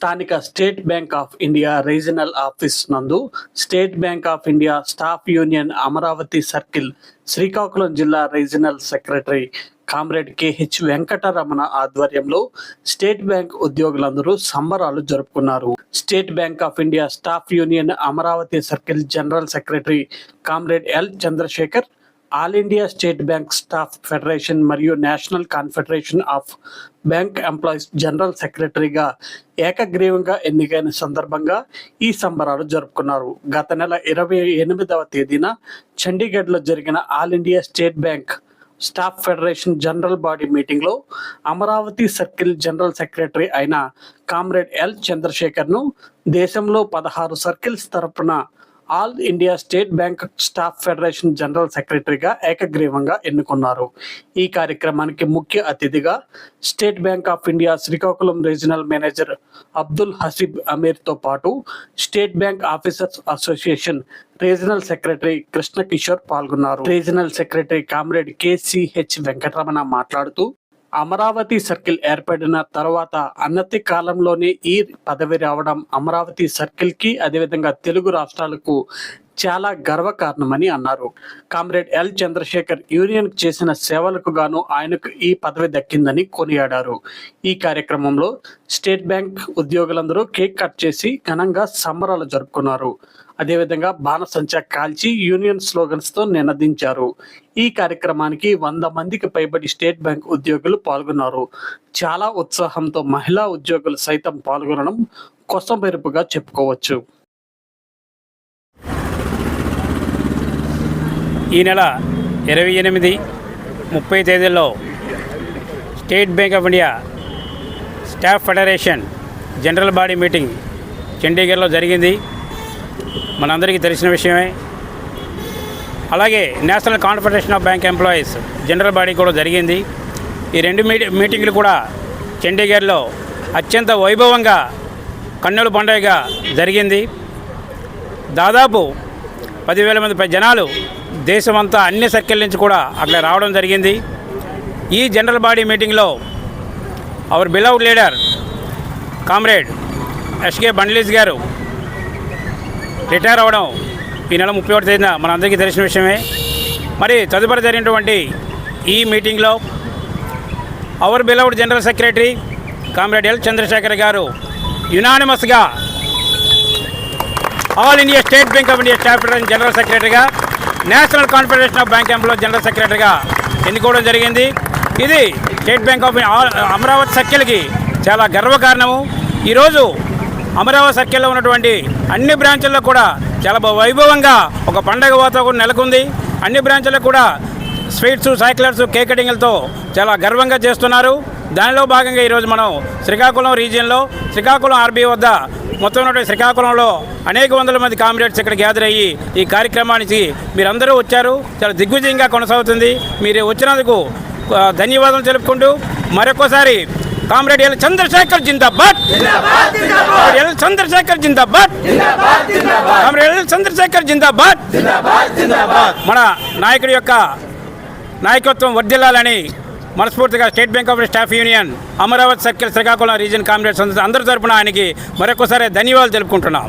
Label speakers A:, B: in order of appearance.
A: స్థానిక State Bank of India regional office నందు State Bank of India staff union Amaravati circle Srikakulam జిల్లా regional secretary comrade K H Venkataramana ఆధ్వర్యంలో State Bank ఉద్యోగులందరూ సంబరాలు జరుపుకున్నారు. State Bank of India staff union Amaravati circle general secretary comrade L Chandrasekhar all India State Bank staff federation మరియు national confederation of bank employees general సెక్రటరీగా ఏకగ్రీవంగా ఎన్నికైన సందర్భంగా ఈ సంబరాలు జరుపుకున్నారు. గత నెల ఇరవై ఎనిమిదవ తేదీన చండీగఢ్లో జరిగిన all India State Bank staff federation general body మీటింగ్లో అమరావతి సర్కిల్ జనరల్ సెక్రటరీ అయిన కామ్రేడ్ ఎల్ చంద్రశేఖర్ను దేశంలో పదహారు సర్కిల్స్ తరపున all India State Bank staff federation general సెక్రటరీగా ఏకగ్రీవంగా ఎన్నుకున్నారు. ఈ కార్యక్రమానికి ముఖ్య అతిథిగా State Bank of India Srikakulam regional manager Abdul Haseeb అమీర్తో పాటు State Bank officers association regional secretary Krishna Kishore పాల్గొన్నారు. Regional secretary comrade K C H Venkataramana మాట్లాడుతూ అమరావతి సర్కిల్ ఏర్పడిన తర్వాత అన్నతి కాలంలోనే ఈ పదవి రావడం అమరావతి సర్కిల్కి అదేవిధంగా తెలుగు రాష్ట్రాలకు చాలా గర్వకారణమని అన్నారు. కామ్రేడ్ ఎల్ చంద్రశేఖర్ యూనియన్ చేసిన సేవలకు గాను ఆయనకు ఈ పదవి దక్కిందని కొనియాడారు. ఈ కార్యక్రమంలో స్టేట్ బ్యాంక్ ఉద్యోగులందరూ కేక్ కట్ చేసి ఘనంగా సంబరాలు జరుపుకున్నారు. అదేవిధంగా బాణసంచా కాల్చి యూనియన్ స్లోగన్స్తో నినదించారు. ఈ కార్యక్రమానికి వంద మందికి పైబడి స్టేట్ బ్యాంక్ ఉద్యోగులు పాల్గొన్నారు. చాలా ఉత్సాహంతో మహిళా ఉద్యోగులు సైతం పాల్గొనడం కొసమెరుపుగా చెప్పుకోవచ్చు.
B: ఈ నెల ఇరవై ఎనిమిది ముప్పై తేదీల్లో State Bank of India staff federation general body meeting చండీగఢ్లో జరిగింది. మనందరికీ తెలిసిన విషయమే. అలాగే national confederation of bank employees general body కూడా జరిగింది. ఈ రెండు మీటి మీటింగ్లు కూడా చండీగఢ్లో అత్యంత వైభవంగా కన్నుల పండుగగా జరిగింది. దాదాపు పదివేల మంది పై జనాలు దేశమంతా అన్ని సర్కిల్ నుంచి కూడా అక్కడ రావడం జరిగింది. ఈ జనరల్ బాడీ మీటింగ్లో our beloved leader comrade S K Bandlis garu retire అవ్వడం ఈ నెల ముప్పై ఒకటి తేదీన మనందరికీ తెలిసిన విషయమే. మరి తదుపరి జరిగినటువంటి ఈ మీటింగ్లో our beloved general secretary comrade L Chandrasekhar garu యునానిమస్గా all India State Bank of India staff general సెక్రటరీగా national confederation of bank employ general సెక్రటరీగా ఎన్నుకోవడం జరిగింది. ఇది స్టేట్ బ్యాంక్ ఆఫ్ అమరావతి సఖ్యలకి చాలా గర్వకారణము. ఈరోజు అమరావతి సర్కిల్లో ఉన్నటువంటి అన్ని బ్రాంచుల్లో కూడా చాలా వైభవంగా ఒక పండగ వాతావరణం నెలకొంది. అన్ని బ్రాంచుల్లో కూడా స్వీట్స్ సైక్లర్స్ కేక్ కటింగ్లతో చాలా గర్వంగా చేస్తున్నారు. దానిలో భాగంగా ఈరోజు మనం శ్రీకాకుళం రీజియన్లో శ్రీకాకుళం ఆర్బీ వద్ద మొత్తం ఉన్నటువంటి శ్రీకాకుళంలో అనేక వందల మంది కామ్రేడ్స్ ఇక్కడ గ్యాదర్ అయ్యి ఈ కార్యక్రమానికి మీరందరూ వచ్చారు. చాలా దిగ్విజయంగా కొనసాగుతుంది. మీరు వచ్చినందుకు ధన్యవాదాలు తెలుపుకుంటూ మరొకసారి కామ్రేడ్ ఎల్ చంద్రశేఖర్ జిందాబాద్. కామ్రేడ్ ఎల్ చంద్రశేఖర్ జిందాబాద్. కామ్రేడ్ ఎల్ చంద్రశేఖర్ జిందాబాద్. మన నాయకుడి యొక్క నాయకత్వం వర్ధిల్లాలని మనస్ఫూర్తిగా state bank of staff union Amaravati circle Srikakulam region comrades అందరి తరపున ఆయనకి మరొకసారి ధన్యవాదాలు తెలుపుకుంటున్నాం.